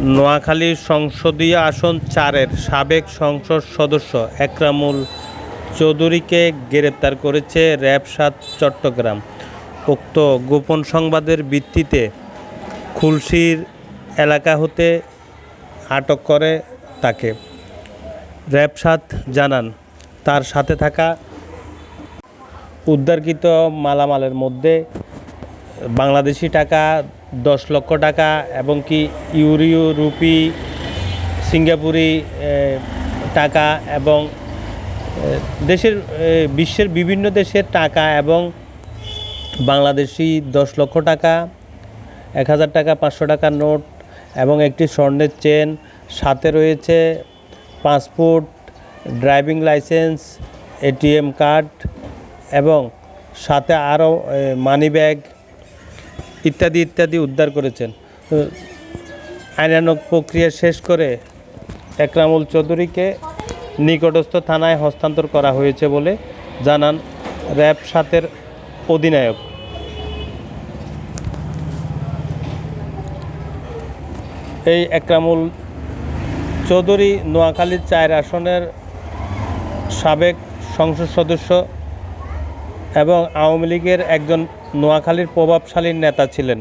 নোয়াখালী সংসদীয় আসন চারের সাবেক সংসদ সদস্য একরামুল চৌধুরীকে গ্রেপ্তার করেছে র্যাব সাত চট্টগ্রাম। উক্ত গোপন সংবাদের ভিত্তিতে খুলশির এলাকা হতে আটক করে তাকে। র্যাব সাত জানান, তার সাথে থাকা উদ্ধারকৃত মালামালের মধ্যে বাংলাদেশি টাকা দশ লক্ষ টাকা এবং কি ইউরিও, রুপি, সিঙ্গাপুরি টাকা এবং দেশের বিশ্বের বিভিন্ন দেশের টাকা এবং বাংলাদেশি দশ লক্ষ টাকা, এক হাজার টাকা, পাঁচশো টাকার নোট এবং একটি স্বর্ণের চেন। সাথে রয়েছে passport, driving licence A T M card এবং সাথে আরও মানি ব্যাগ ইত্যাদি ইত্যাদি উদ্ধার করেছেন। আইনানক প্রক্রিয়া শেষ করে একরামুল চৌধুরীকে নিকটস্থ থানায় হস্তান্তর করা হয়েছে বলে জানান র্যাব সাতের অধিনায়ক। এই একরামুল চৌধুরী নোয়াখালীর চায়ের আসনের সাবেক সংসদ সদস্য এবং আওয়ামী লীগের একজন নোয়াখালীর প্রভাবশালী নেতা ছিলেন।